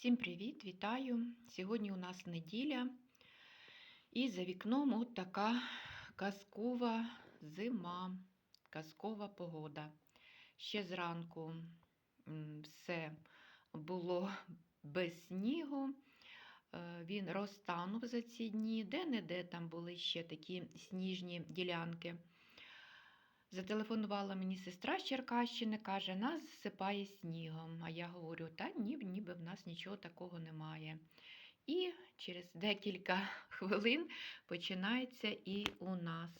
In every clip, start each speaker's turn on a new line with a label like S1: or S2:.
S1: Всім привіт, вітаю! Сьогодні у нас неділя, і за вікном от така казкова зима, казкова погода. Ще зранку все було без снігу. Е, Він розтанув за ці дні, де-не-де там були ще такі сніжні ділянки. Зателефонувала мені сестра з Черкащини, каже, нас засипає снігом. А я говорю, та ні, ніби в нас нічого такого немає. І через декілька хвилин починається і у нас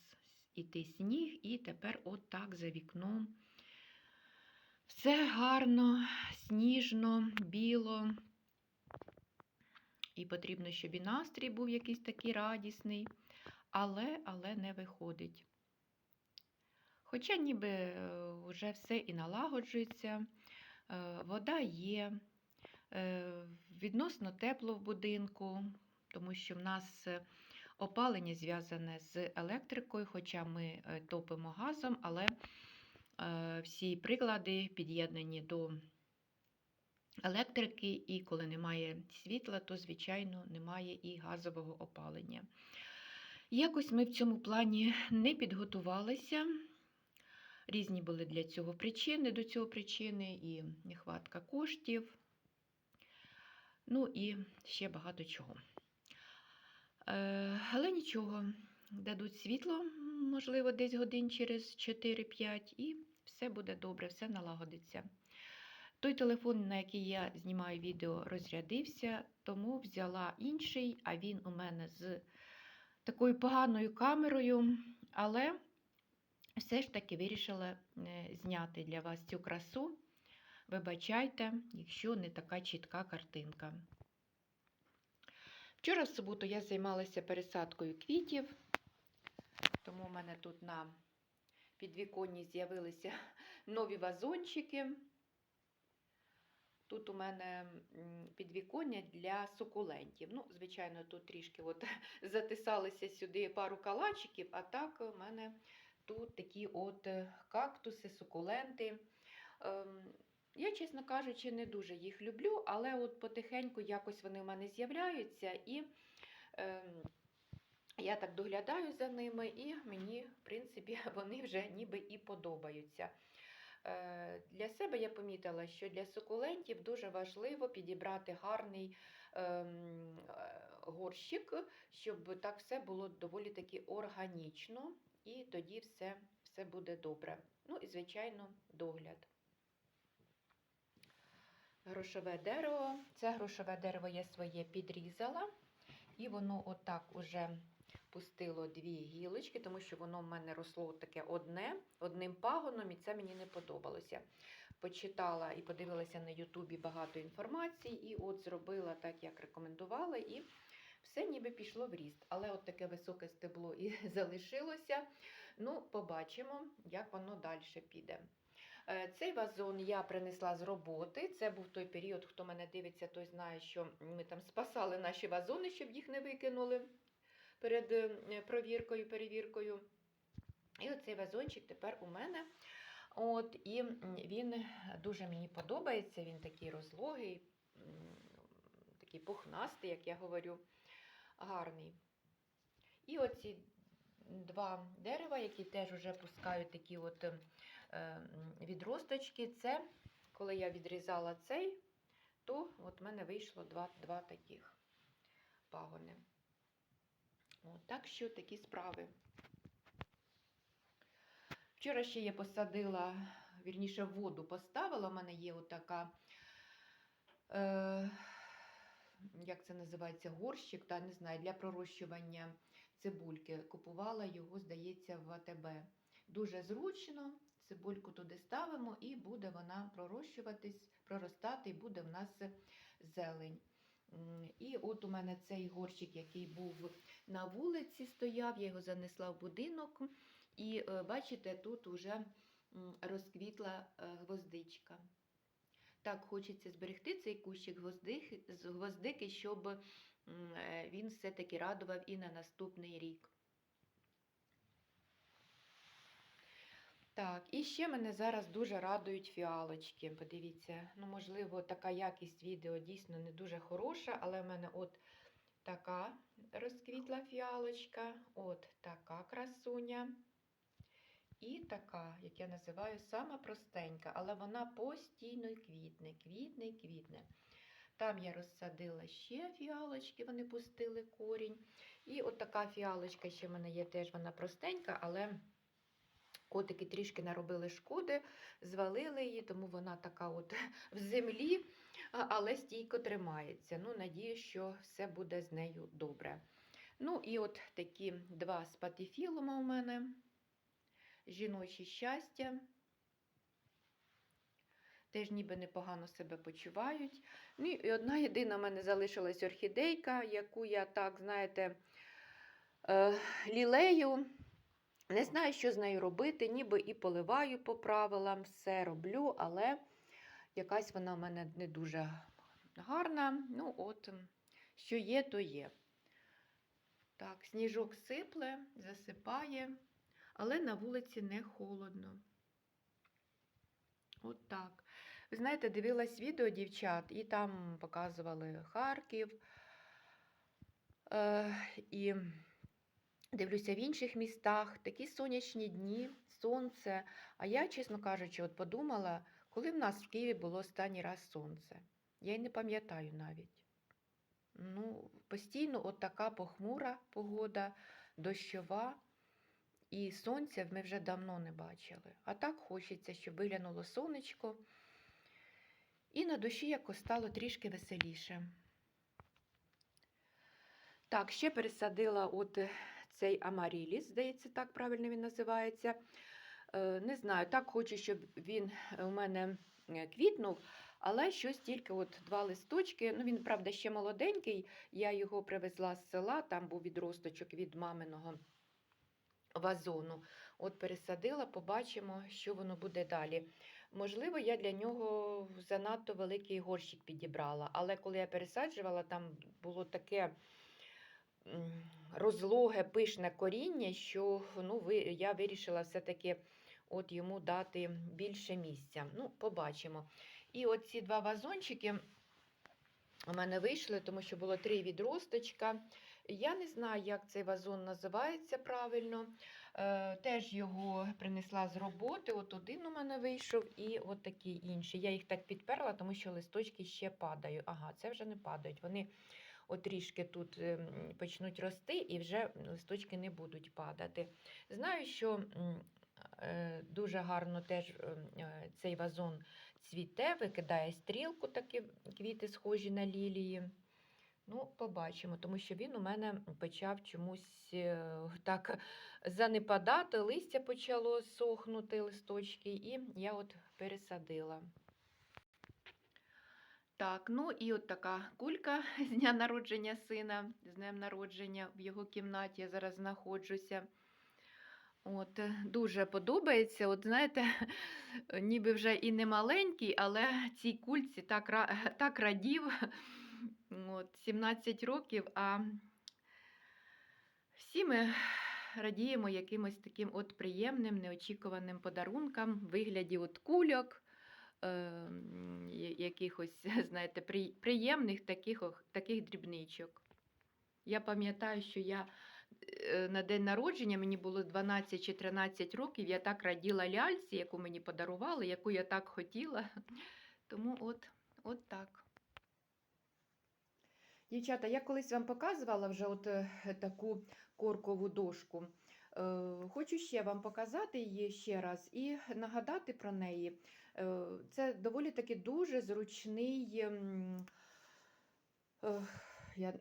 S1: іти сніг, і тепер отак за вікном. Все гарно, сніжно, біло. І потрібно, щоб і настрій був якийсь такий радісний, але, але не виходить. Хоча ніби е, вже все і налагоджується, е, вода є, е, відносно тепло в будинку, тому що в нас опалення зв'язане з електрикою, хоча ми топимо газом, але всі приклади під'єднані до електрики, і коли немає світла, то, звичайно, немає і газового опалення. Якось ми в цьому плані не підготувалися. Різні були для цього причини, до цього причини, і нехватка коштів, ну і ще багато чого. Е, Але нічого, дадуть світло, можливо, десь годин через 4-5, і все буде добре, все налагодиться. Той телефон, на який я знімаю відео, розрядився, тому взяла інший, а він у мене з такою поганою камерою, але все ж таки вирішила е, зняти для вас цю красу. Вибачайте, якщо не така чітка картинка. Вчора в суботу я займалася пересадкою квітів, тому у мене тут на підвіконні з'явилися нові вазончики. Тут у мене підвіконня для сукулентів. Ну, звичайно, тут трішки от затисалися сюди пару калачиків, а так у мене тут такі от е, кактуси, сукуленти. Ем, Я, чесно кажучи, не дуже їх люблю, але от потихеньку якось вони в мене з'являються, і ем, я так доглядаю за ними, і мені, в принципі, вони вже ніби і подобаються. Е, Для себе я помітила, що для сукулентів дуже важливо підібрати гарний ем, е, горщик, щоб так все було доволі таки органічно, і тоді все, все буде добре. Ну і, звичайно, догляд. Грошове дерево. Це грошове дерево я своє підрізала, і воно отак уже пустило дві гілочки, тому що воно в мене росло таке одне, одним пагоном, і це мені не подобалося. Почитала і подивилася на Ютубі багато інформації, і от зробила так, як рекомендувала, і все ніби пішло в ріст. Але от таке високе стебло і залишилося. Ну, побачимо, як воно далі піде. Е, Цей вазон я принесла з роботи. Це був той період, хто мене дивиться, той знає, що ми там спасали наші вазони, щоб їх не викинули перед е, провіркою, перевіркою. І оцей вазончик тепер у мене. От, І він дуже мені подобається, він такий розлогий, такий пухнастий, як я говорю, гарний. І оці два дерева, які теж вже пускають такі от е, відросточки, це коли я відрізала цей, то от в мене вийшло два, два таких пагони. От, так що такі справи. Вчора ще я посадила, вірніше, воду поставила. У мене є отака, е, як це називається, горщик, та, не знаю, для пророщування цибульки. Купувала його, здається, в АТБ. Дуже зручно. Цибульку туди ставимо і буде вона пророщуватись, проростати, і буде в нас зелень. І от у мене цей горщик, який був на вулиці, стояв, я його занесла в будинок. І е, бачите, тут уже розквітла е, гвоздичка. Так, хочеться зберегти цей кущик гвоздики, щоб е, він все-таки радував і на наступний рік. Так, і ще мене зараз дуже радують фіалочки. Подивіться, ну, можливо, така якість відео дійсно не дуже хороша, але в мене от така розквітла фіалочка, от така красуня. І така, як я називаю, сама простенька, але вона постійно квітне, квітне і квітне. Там я розсадила ще фіалочки, вони пустили корінь. І от така фіалочка ще в мене є теж вона простенька, але котики трішки наробили шкоди, звалили її, тому вона така от в землі, але стійко тримається. Ну, надію, що все буде з нею добре. Ну, і от такі два спатифілума у мене. Жіночі щастя. Теж ніби непогано себе почувають. Ну, і одна єдина в мене залишилась орхідейка, яку я так, знаєте, е, лілею. Не знаю, що з нею робити, ніби і поливаю по правилам, все роблю, але якась вона в мене не дуже гарна. Ну, от, що є, то є. Так, сніжок сипле, засипає, але на вулиці не холодно. От так. Ви знаєте, дивилась відео дівчат, і там показували Харків. Е, і дивлюся в інших містах такі сонячні дні, сонце. А я, чесно кажучи, от подумала, коли в нас в Києві було останній раз сонце. Я й не пам'ятаю навіть. Ну, постійно от така похмура погода, дощова. І сонця ми вже давно не бачили. А так хочеться, щоб виглянуло сонечко. І на душі якось стало трішки веселіше. Так, ще пересадила от е, цей амаріліс, здається, так правильно він називається. Е, Не знаю, так хочу, щоб він у мене е, квітнув, але щось тільки от два листочки. Ну, він, правда, ще молоденький. Я його привезла з села, там був відросточок від маминого вазону. От пересадила, побачимо, що воно буде далі. Можливо, я для нього занадто великий горщик підібрала, але коли я пересаджувала, там було таке розлоге, пишне коріння, що ну, я вирішила все-таки от йому дати більше місця. Ну, побачимо. І от ці два вазончики у мене вийшли, тому що було три відросточка. Я не знаю, як цей вазон називається правильно. Е, теж його принесла з роботи. От один у мене вийшов, і от такий інший. Я їх так підперла, тому що листочки ще падають. Ага, це вже не падають. Вони от трішки тут ем, почнуть рости, і вже листочки не будуть падати. Знаю, що е, дуже гарно теж ем, е, цей вазон цвіте, викидає стрілку, такі квіти схожі на лілії. Ну, побачимо, тому що він у мене почав чомусь е, так занепадати, листя почало сохнути, листочки, і я от пересадила. Так, ну і от така кулька з дня народження сина, з днем народження в його кімнаті я зараз знаходжуся. От, е, дуже подобається. От знаєте, ніби вже і не маленький, але цій кульці так, так радів. От, 17 років, а всі ми радіємо якимось таким от приємним, неочікуваним подарункам в вигляді от кульок, е, якихось, знаєте, приємних таких, таких дрібничок. Я пам'ятаю, що я е, на день народження мені було 12 чи 13 років, я так раділа ляльці, яку мені подарували, яку я так хотіла. Тому от, от так. Дівчата, я колись вам показувала вже от е, таку коркову дошку. Е, Хочу ще вам показати її ще раз і нагадати про неї. Е, Це доволі таки дуже зручний ем, я,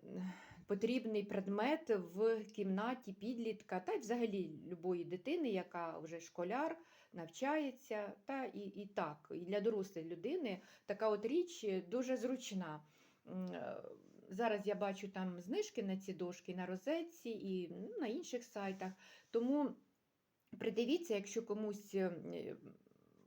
S1: потрібний предмет в кімнаті підлітка, та й взагалі любої дитини, яка вже школяр, навчається. Та і, і так, і для дорослої людини така от річ дуже зручна. Зараз я бачу там знижки на ці дошки на розетці і ну, на інших сайтах. Тому придивіться, якщо комусь е,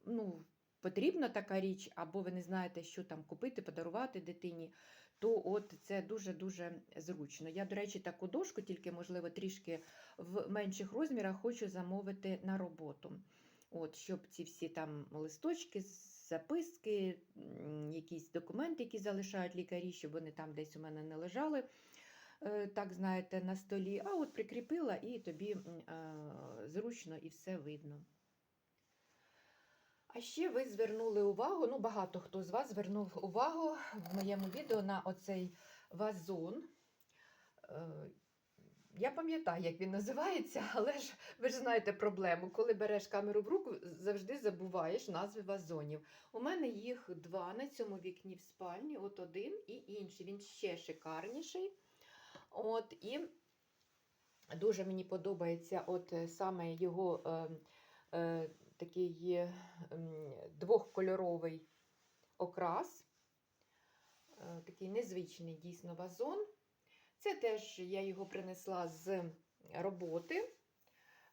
S1: ну, потрібна така річ, або ви не знаєте, що там купити, подарувати дитині, то от це дуже-дуже зручно. Я, до речі, таку дошку, тільки, можливо, трішки в менших розмірах хочу замовити на роботу. От, щоб ці всі там листочки, записки, якісь документи, які залишають лікарі, щоб вони там десь у мене не лежали, е, так знаєте, на столі. А от прикріпила і тобі е, зручно і все видно. А ще ви звернули увагу, ну багато хто з вас звернув увагу в моєму відео на оцей вазон. Я пам'ятаю, як він називається, але ж ви ж знаєте проблему. Коли береш камеру в руку, завжди забуваєш назви вазонів. У мене їх два на цьому вікні в спальні, от один і інший. Він ще шикарніший. От, і дуже мені подобається от е, саме його е, е, такий е, двохкольоровий окрас. Е, Такий незвичний дійсно вазон. Це теж я його принесла з роботи.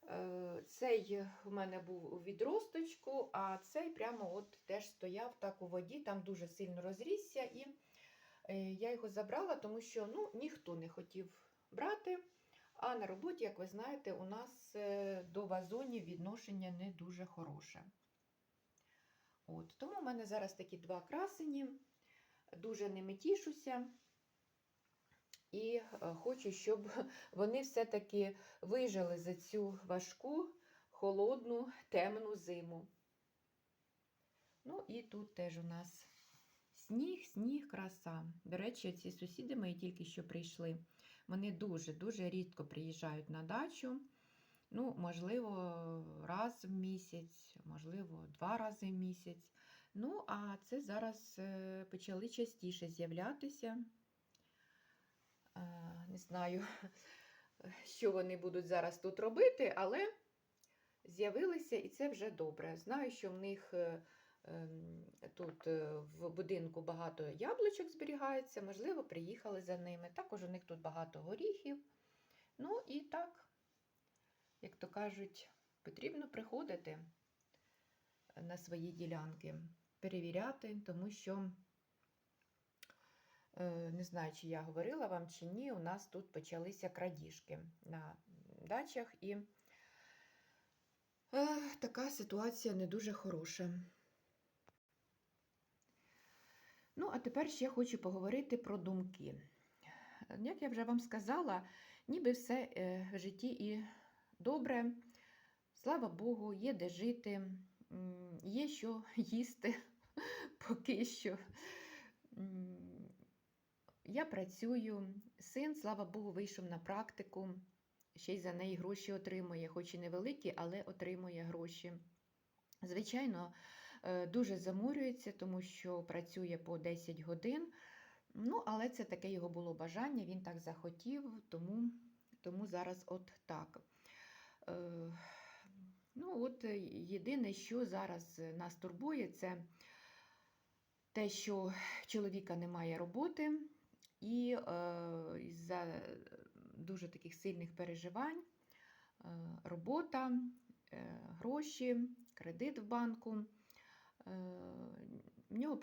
S1: Е, Цей у мене був у відросточку, а цей прямо от теж стояв так у воді, там дуже сильно розрісся, і е, я його забрала, тому що ну, ніхто не хотів брати. А на роботі, як ви знаєте, у нас е, до вазонів відношення не дуже хороше. От, тому в мене зараз такі два красені, дуже ними тішуся. І е, хочу, щоб вони все-таки вижили за цю важку, холодну, темну зиму. Ну і тут теж у нас сніг, сніг, краса. До речі, ці сусіди мої тільки що прийшли. Вони дуже-дуже рідко приїжджають на дачу. Ну, можливо, раз в місяць, можливо, два рази в місяць. Ну, а це зараз е, почали частіше з'являтися. Е, Не знаю, що вони будуть зараз тут робити, але з'явилися і це вже добре. Знаю, що в них е, ем, тут е, в будинку багато яблучок зберігається, можливо, приїхали за ними. Також у них тут багато горіхів. Ну і так, як то кажуть, потрібно приходити на свої ділянки, перевіряти, тому що. Е, Не знаю, чи я говорила вам чи ні, у нас тут почалися крадіжки на дачах, і е, така ситуація не дуже хороша. Ну, а тепер ще хочу поговорити про думки. Як я вже вам сказала, ніби все е, в житті і добре, слава Богу, є де жити, є що їсти поки що. Я працюю, син, слава Богу, вийшов на практику, ще й за неї гроші отримує, хоч і невеликі, але отримує гроші. Звичайно, е, дуже замурюється, тому що працює по 10 годин. Ну, але це таке його було бажання, він так захотів, тому, тому зараз от так. Е, Ну, от єдине, що зараз нас турбує, це те, що чоловіка немає роботи, і е, за дуже таких сильних переживань е, робота, е, гроші, кредит в банку. Е, в нього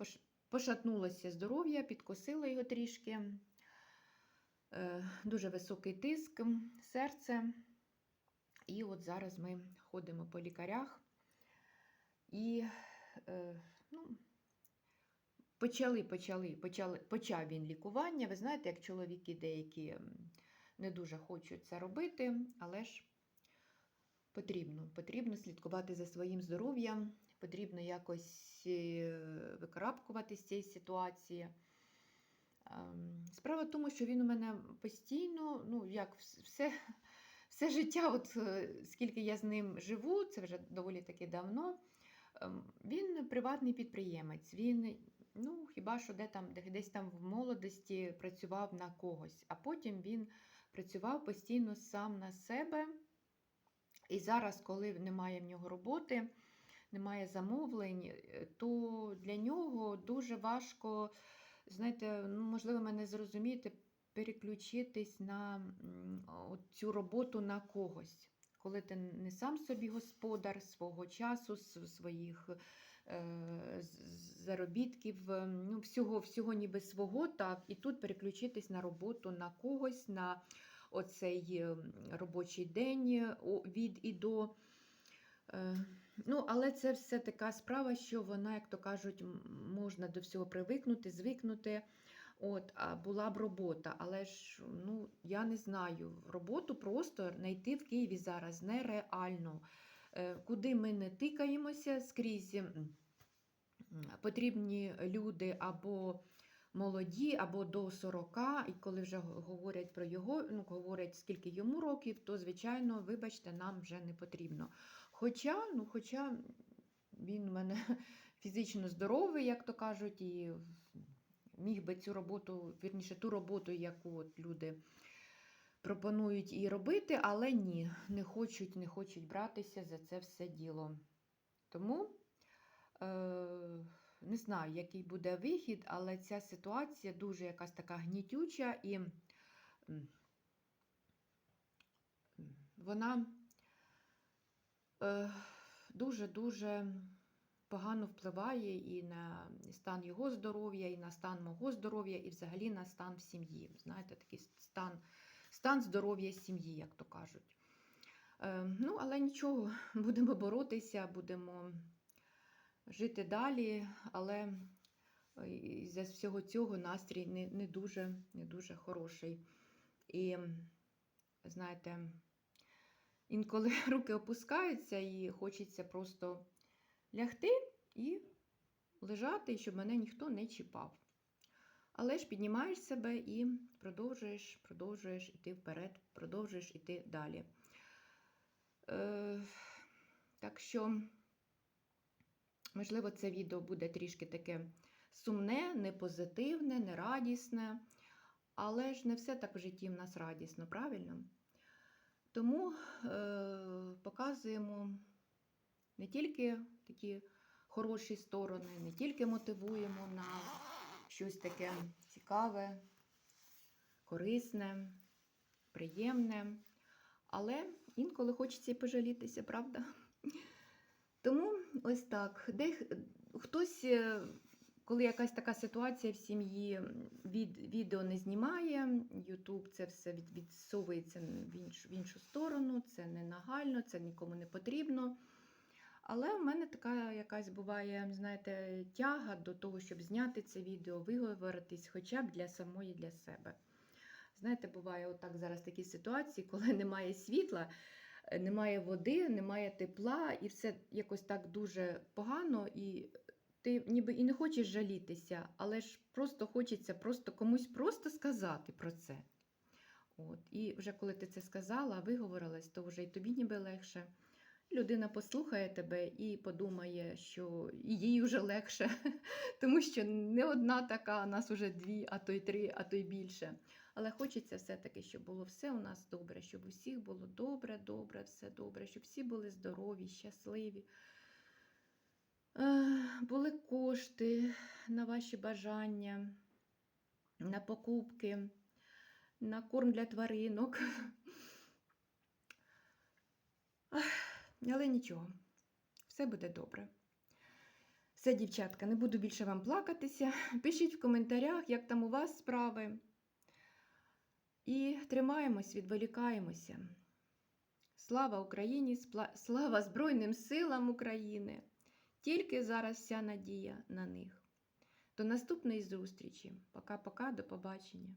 S1: пошатнулося здоров'я, підкосило його трішки, е, дуже високий тиск, серце. І от зараз ми ходимо по лікарях і е, ну, почали, почали, почали, почав він лікування. Ви знаєте, як чоловіки деякі не дуже хочуть це робити, але ж потрібно. Потрібно слідкувати за своїм здоров'ям, потрібно якось е, викарабкувати з цієї ситуації. Ем, Справа в тому, що він у мене постійно, ну як все, все життя, от е, скільки я з ним живу, це вже доволі таки давно. ем, Він приватний підприємець. Він, ну, хіба що де там, де- десь там в молодості працював на когось, а потім він працював постійно сам на себе. І зараз, коли немає в нього роботи, немає замовлень, е, то для нього дуже важко, знаєте, ну, можливо, мене зрозуміти, переключитись на цю роботу на когось. Коли ти не сам собі господар свого часу, своїх заробітків, е, ну, всього, всього ніби свого, так, і тут переключитись на роботу на когось, на оцей е, робочий день е, від і до. Е, Ну, але це все така справа, що вона, як то кажуть, можна до всього привикнути, звикнути. От, а була б робота, але ж ну, я не знаю, роботу просто знайти в Києві зараз нереально. Е, Куди ми не тикаємося, скрізь потрібні люди або молоді, або до 40, і коли вже говорять про його, ну, говорять, скільки йому років, то, звичайно, вибачте, нам вже не потрібно. Хоча, ну, хоча він у мене фізично здоровий, як то кажуть, і міг би цю роботу, вірніше, ту роботу, яку от люди пропонують і робити, але ні, не хочуть, не хочуть братися за це все діло. Тому е, не знаю, який буде вихід, але ця ситуація дуже якась така гнітюча і вона е, дуже-дуже погано впливає і на стан його здоров'я, і на стан мого здоров'я, і взагалі на стан в сім'ї. Знаєте, такий стан, стан здоров'я сім'ї, як то кажуть. Е, ну, але нічого, будемо боротися, будемо жити далі, але е, за всього цього настрій не, не, дуже, не дуже хороший. І, знаєте, інколи руки опускаються і хочеться просто лягти і лежати, щоб мене ніхто не чіпав. Але ж піднімаєш себе і продовжуєш, продовжуєш іти вперед, продовжуєш іти далі. Е, так що, можливо, це відео буде трішки таке сумне, не позитивне, не радісне, але ж не все так в житті в нас радісно, правильно? Тому е, показуємо не тільки такі хороші сторони, не тільки мотивуємо на щось таке цікаве, корисне, приємне, але інколи хочеться і пожалітися, правда? Тому ось так. Де хтось, е, коли якась така ситуація в сім'ї, від, відео не знімає, Ютуб це все відсовується в іншу, в іншу сторону, це не нагально, це нікому не потрібно. Але в мене така якась буває, знаєте, тяга до того, щоб зняти це відео, виговоритись хоча б для самої для себе. Знаєте, буває отак зараз такі ситуації, коли немає світла, е, немає води, немає тепла, і все якось так дуже погано, і ти ніби і не хочеш жалітися, але ж просто хочеться просто комусь просто сказати про це. От. І вже коли ти це сказала, виговорилась, то вже і тобі ніби легше. Людина послухає тебе і подумає, що їй вже легше, тому що не одна така, а нас уже дві, а то й три, а то й більше. Але хочеться все-таки, щоб було все у нас добре, щоб у всіх було добре, добре, все добре, щоб всі були здорові, щасливі. Е, Були кошти на ваші бажання, на покупки, на корм для тваринок. Але нічого, все буде добре. Все, дівчатка, не буду більше вам плакатися. Пишіть в коментарях, як там у вас справи. І тримаємось, відволікаємося. Слава Україні, слава Збройним силам України! Тільки зараз вся надія на них. До наступної зустрічі. Пока-пока, до побачення.